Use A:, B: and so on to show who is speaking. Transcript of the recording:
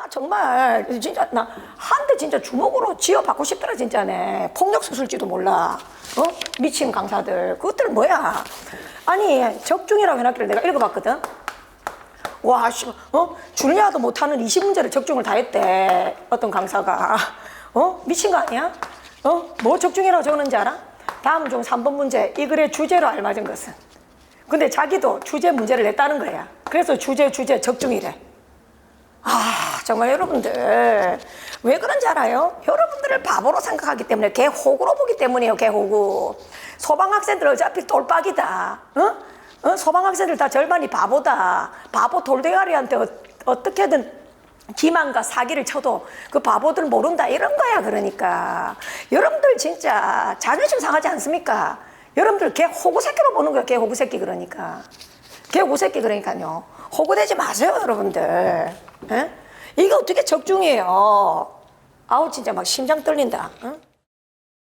A: 나 정말 진짜 나한대 진짜 주먹으로 쥐어 받고 싶더라 진짜네 폭력 수술지도 몰라 어 미친 강사들 그것들 뭐야 아니 적중이라고 해놨길래 내가 읽어봤거든 와, 씨, 어? 줄리아도 못하는 20문제를 적중을 다 했대. 어떤 강사가. 어? 미친 거 아니야? 어? 뭐 적중이라고 적었는지 알아? 다음 중 3번 문제. 이 글의 주제로 알맞은 것은? 근데 자기도 주제 문제를 냈다는 거야. 그래서 주제, 주제 적중이래. 아, 정말 여러분들. 왜 그런지 알아요? 여러분들을 바보로 생각하기 때문에 개 호구로 보기 때문이에요, 개 호구. 소방 학생들 어차피 돌박이다. 어? 어? 소방 학생들 다 절반이 바보다. 바보 돌대가리한테 어, 어떻게든 기만과 사기를 쳐도 그 바보들 모른다. 이런 거야, 그러니까. 여러분들 진짜 자존심 상하지 않습니까? 여러분들 개 호구 새끼로 보는 거야, 개 호구 새끼 그러니까. 개 호구 새끼 그러니까요. 호구되지 마세요, 여러분들. 예? 이게 어떻게 적중이에요? 아우, 진짜 막 심장 떨린다. 응?